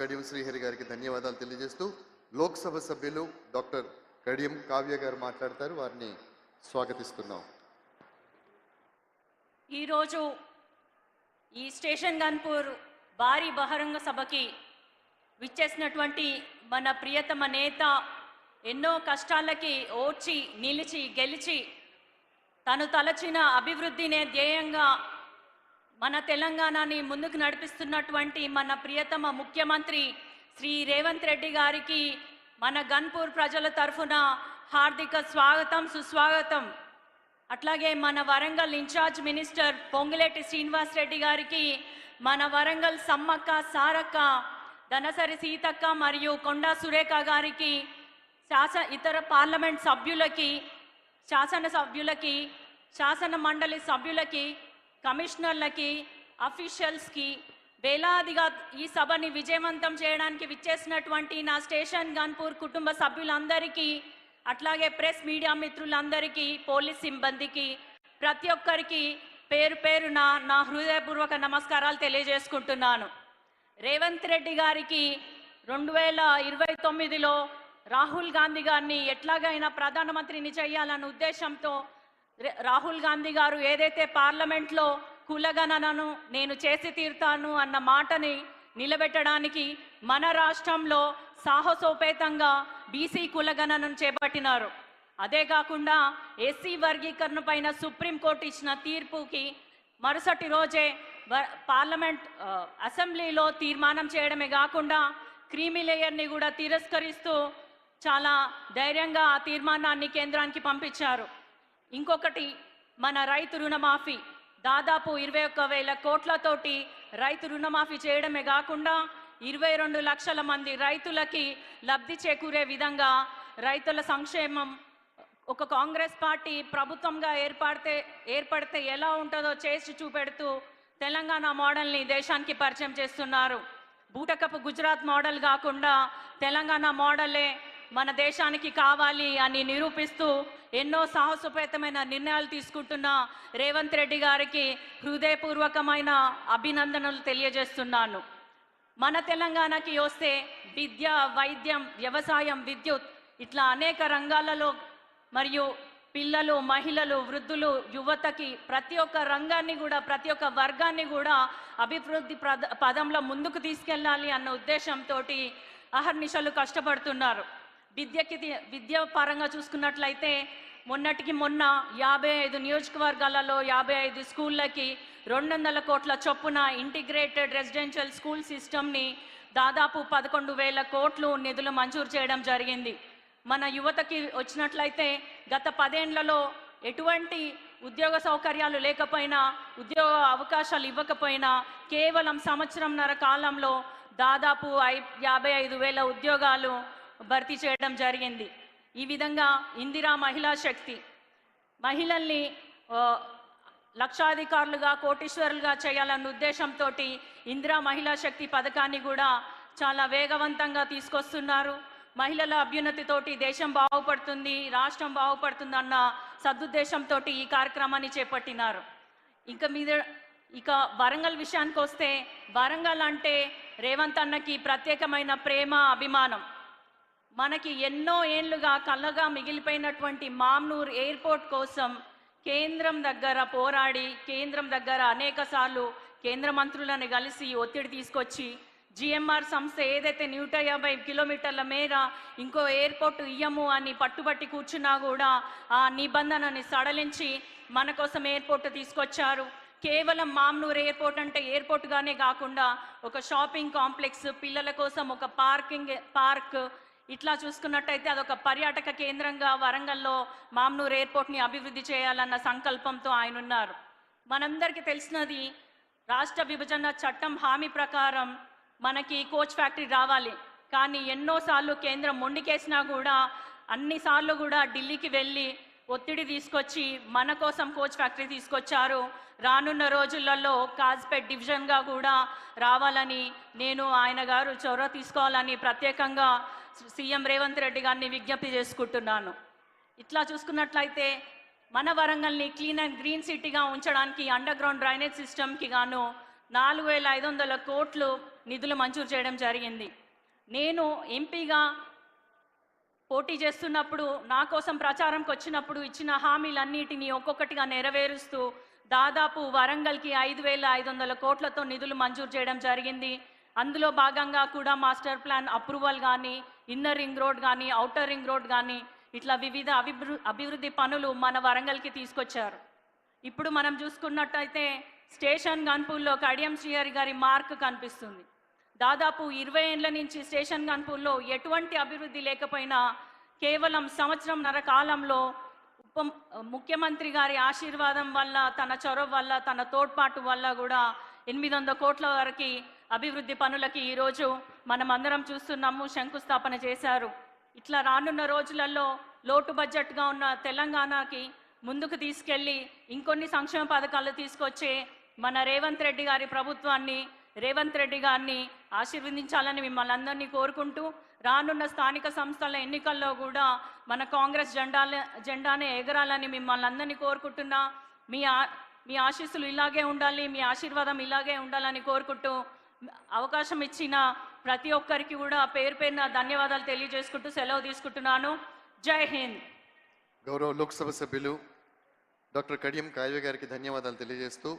కడియం శ్రీహరి గారికి ధన్యవాదాలు తెలియజేస్తూ లోక్సభ సభ్యులు డాక్టర్ కడియం కావ్య గారు మాట్లాడతారు. వారిని స్వాగతిస్తున్నాం. ఈరోజు ఈ స్టేషన్ గన్పూర్ భారీ బహిరంగ సభకి విచ్చేసినటువంటి మన ప్రియతమ నేత ఎన్నో కష్టాలకి ఓడ్చి నిలిచి గెలిచి తను తలచిన అభివృద్ధినే ధ్యేయంగా మన తెలంగాణని ముందుకు నడిపిస్తున్నటువంటి మన ప్రియతమ ముఖ్యమంత్రి శ్రీ రేవంత్ రెడ్డి గారికి మన గన్పూర్ ప్రజల తరఫున హార్దిక స్వాగతం సుస్వాగతం. అట్లాగే మన వరంగల్ ఇన్ఛార్జ్ మినిస్టర్ పొంగులేటి శ్రీనివాస్ రెడ్డి గారికి మన వరంగల్ సమ్మక్క సారక్క ధనసరి సీతక్క మరియు కొండా సురేఖ గారికి శాస ఇతర పార్లమెంట్ సభ్యులకి శాసన సభ్యులకి శాసన మండలి సభ్యులకి కమిషనర్లకి అఫీషియల్స్కి వేలాదిగా ఈ సభని విజయవంతం చేయడానికి విచ్చేసినటువంటి నా స్టేషన్ గన్పూర్ కుటుంబ సభ్యులందరికీ అట్లాగే ప్రెస్ మీడియా మిత్రులందరికీ పోలీస్ సిబ్బందికి ప్రతి ఒక్కరికి పేరు పేరున నా హృదయపూర్వక నమస్కారాలు తెలియజేసుకుంటున్నాను. రేవంత్ రెడ్డి గారికి రెండు వేల ఇరవై తొమ్మిదిలో రాహుల్ గాంధీ గారిని ఎట్లాగైనా ప్రధానమంత్రిని చేయాలన్న ఉద్దేశంతో రాహుల్ గాంధీ గారు ఏదైతే పార్లమెంట్లో కులగణనను నేను చేసి తీరుతాను అన్న మాటని నిలబెట్టడానికి మన రాష్ట్రంలో సాహసోపేతంగా బీసీ కులగణనను చేపట్టినారు. అదే కాకుండా ఎస్సీ వర్గీకరణ పైన సుప్రీంకోర్టు ఇచ్చిన తీర్పుకి మరుసటి రోజే వ- పార్లమెంట్ అసెంబ్లీలో తీర్మానం చేయడమే కాకుండా క్రీమిలేయర్ని కూడా తిరస్కరిస్తూ చాలా ధైర్యంగా ఆ తీర్మానాన్ని కేంద్రానికి పంపించారు. ఇంకొకటి మన రైతు రుణమాఫీ. దాదాపు ఇరవై ఒక్క వేల కోట్లతోటి రైతు రుణమాఫీ చేయడమే కాకుండా ఇరవై రెండు లక్షల మంది రైతులకి లబ్ధి చేకూరే విధంగా రైతుల సంక్షేమం ఒక కాంగ్రెస్ పార్టీ ప్రభుత్వంగా ఏర్పడితే ఏర్పడితే ఎలా ఉంటుందో చేసి చూపెడుతూ తెలంగాణ మోడల్ని దేశానికి పరిచయం చేస్తున్నారు. బూటకపు గుజరాత్ మోడల్ కాకుండా తెలంగాణ మోడలే మన దేశానికి కావాలి అని నిరూపిస్తూ ఎన్నో సాహసోపేతమైన నిర్ణయాలు తీసుకుంటున్న రేవంత్ రెడ్డి గారికి హృదయపూర్వకమైన అభినందనలు తెలియజేస్తున్నాను. మన తెలంగాణకి వస్తే విద్య వైద్యం వ్యవసాయం విద్యుత్ ఇట్లా అనేక రంగాలలో మరియు పిల్లలు మహిళలు వృద్ధులు యువతకి ప్రతి ఒక్క రంగాన్ని కూడా ప్రతి ఒక్క వర్గాన్ని కూడా అభివృద్ధి ప్రద పదంలో ముందుకు తీసుకెళ్ళాలి అన్న ఉద్దేశంతో అహర్నిశలు కష్టపడుతున్నారు. విద్యకి తి- విద్య పరంగా చూసుకున్నట్లయితే మొన్నటికి మొన్న యాభై ఐదు నియోజకవర్గాలలో యాభై ఐదు స్కూళ్ళకి రెండు వందల కోట్ల చొప్పున ఇంటిగ్రేటెడ్ రెసిడెన్షియల్ స్కూల్ సిస్టమ్ని దాదాపు పదకొండు వేల కోట్లు నిధులు మంజూరు చేయడం జరిగింది. మన యువతకి వచ్చినట్లయితే గత పదేండ్లలో ఎటువంటి ఉద్యోగ సౌకర్యాలు లేకపోయినా ఉద్యోగ అవకాశాలు ఇవ్వకపోయినా కేవలం సంవత్సరంన్నర కాలంలో దాదాపు ఐ యాభై ఐదు వేల ఉద్యోగాలు భర్తీ చేయడం జరిగింది. ఈ విధంగా ఇందిరా మహిళా శక్తి మహిళల్ని లక్షాధికారులుగా కోటీశ్వరులుగా చేయాలన్న ఉద్దేశంతో ఇందిరా మహిళా శక్తి పథకాన్ని కూడా చాలా వేగవంతంగా తీసుకొస్తున్నారు. మహిళల అభ్యున్నతితోటి దేశం బాగుపడుతుంది రాష్ట్రం బాగుపడుతుంది అన్న సదుద్దేశంతో ఈ కార్యక్రమాన్ని చేపట్టినారు. ఇంకా మీద ఇక వరంగల్ విషయానికి వస్తే వరంగల్ అంటే రేవంత్ అన్నకి ప్రత్యేకమైన ప్రేమ అభిమానం. మనకి ఎన్నో ఏళ్ళుగా కళ్ళగా మిగిలిపోయినటువంటి మామ్నూర్ ఎయిర్పోర్ట్ కోసం కేంద్రం దగ్గర పోరాడి కేంద్రం దగ్గర అనేక సార్లు కేంద్ర మంత్రులను కలిసి ఒత్తిడి తీసుకొచ్చి జిఎంఆర్ సంస్థ ఏదైతే నూట యాభై కిలోమీటర్ల మేర ఇంకో ఎయిర్పోర్ట్ ఇయ్యము అని పట్టుబట్టి కూర్చున్నా కూడా ఆ నిబంధనని సడలించి మన కోసం ఎయిర్పోర్ట్ తీసుకొచ్చారు. కేవలం మామ్నూర్ ఎయిర్పోర్ట్ అంటే ఎయిర్పోర్ట్గానే కాకుండా ఒక షాపింగ్ కాంప్లెక్స్ పిల్లల కోసం ఒక పార్కింగ్ పార్క్ ఇట్లా చూసుకున్నట్టయితే అదొక పర్యాటక కేంద్రంగా వరంగల్లో మామ్నూర్ ఎయిర్పోర్ట్ని అభివృద్ధి చేయాలన్న సంకల్పంతో ఆయన ఉన్నారు మనందరికీ తెలిసినది రాష్ట్ర విభజన చట్టం హామీ ప్రకారం మనకి కోచ్ ఫ్యాక్టరీ రావాలి. కానీ ఎన్నోసార్లు కేంద్రం మొండికేసినా కూడా అన్నిసార్లు కూడా ఢిల్లీకి వెళ్ళి ఒత్తిడి తీసుకొచ్చి మన కోసం కోచ్ ఫ్యాక్టరీ తీసుకొచ్చారు. రానున్న రోజులలో కాజ్పేట్ డివిజన్గా కూడా రావాలని నేను ఆయన గారు చొరవ తీసుకోవాలని ప్రత్యేకంగా సీఎం రేవంత్ రెడ్డి గారిని విజ్ఞప్తి చేసుకుంటున్నాను. ఇట్లా చూసుకున్నట్లయితే మన వరంగల్ని క్లీన్ అండ్ గ్రీన్ సిటీగా ఉంచడానికి అండర్ గ్రౌండ్ డ్రైనేజ్ సిస్టమ్కి గాను నాలుగు వేల ఐదు వందల కోట్లు నిధులు మంజూరు చేయడం జరిగింది. నేను ఎంపీగా పోటీ చేస్తున్నప్పుడు నా కోసం ప్రచారంకి వచ్చినప్పుడు ఇచ్చిన హామీలన్నిటినీ ఒక్కొక్కటిగా నెరవేరుస్తూ దాదాపు వరంగల్కి ఐదు వేల ఐదు వందల కోట్లతో నిధులు మంజూరు చేయడం జరిగింది. అందులో భాగంగా కూడా మాస్టర్ ప్లాన్ అప్రూవల్ కానీ ఇన్నర్ రింగ్ రోడ్ కానీ అవుటర్ రింగ్ రోడ్ కానీ ఇట్లా వివిధ అభివృ అభివృద్ధి పనులు మన వరంగల్కి తీసుకొచ్చారు. ఇప్పుడు మనం చూసుకున్నట్టయితే స్టేషన్ గన్పూర్లో కడియం శ్రీహరి గారి మార్క్ కనిపిస్తుంది. దాదాపు ఇరవై ఏళ్ళ నుంచి స్టేషన్ గన్పూర్లో ఎటువంటి అభివృద్ధి లేకపోయినా కేవలం సంవత్సరంన్నర కాలంలో ఉప ముఖ్యమంత్రి గారి ఆశీర్వాదం వల్ల తన చొరవ వల్ల తన తోడ్పాటు వల్ల కూడా ఎనిమిది వందల కోట్ల వరకు అభివృద్ధి పనులకి ఈరోజు మనం అందరం చూస్తున్నాము శంకుస్థాపన చేశారు. ఇట్లా రానున్న రోజులలో లోటు బడ్జెట్గా ఉన్న తెలంగాణకి ముందుకు తీసుకెళ్ళి ఇంకొన్ని సంక్షేమ పథకాలు తీసుకొచ్చే మన రేవంత్ రెడ్డి గారి ప్రభుత్వాన్ని రేవంత్ రెడ్డి గారిని ఆశీర్వదించాలని మిమ్మల్ని అందరినీ కోరుకుంటూ రానున్న స్థానిక సంస్థల ఎన్నికల్లో కూడా మన కాంగ్రెస్ జెండాల జెండానే ఎగరాలని మిమ్మల్ని అందరినీ కోరుకుంటున్నా. మీ ఆ మీ ఆశీస్సులు ఇలాగే ఉండాలి మీ ఆశీర్వాదం ఇలాగే ఉండాలని కోరుకుంటూ అవకాశం ఇచ్చిన ప్రతి ఒక్కరికి కూడా పేరు పేరున ధన్యవాదాలు తెలియజేసుకుంటూ సెలవు తీసుకుంటున్నాను. జై హింద్. గౌరవ లోక్సభ సభ్యులు డాక్టర్ కడియం కావ్య గారికి ధన్యవాదాలు తెలియజేస్తూ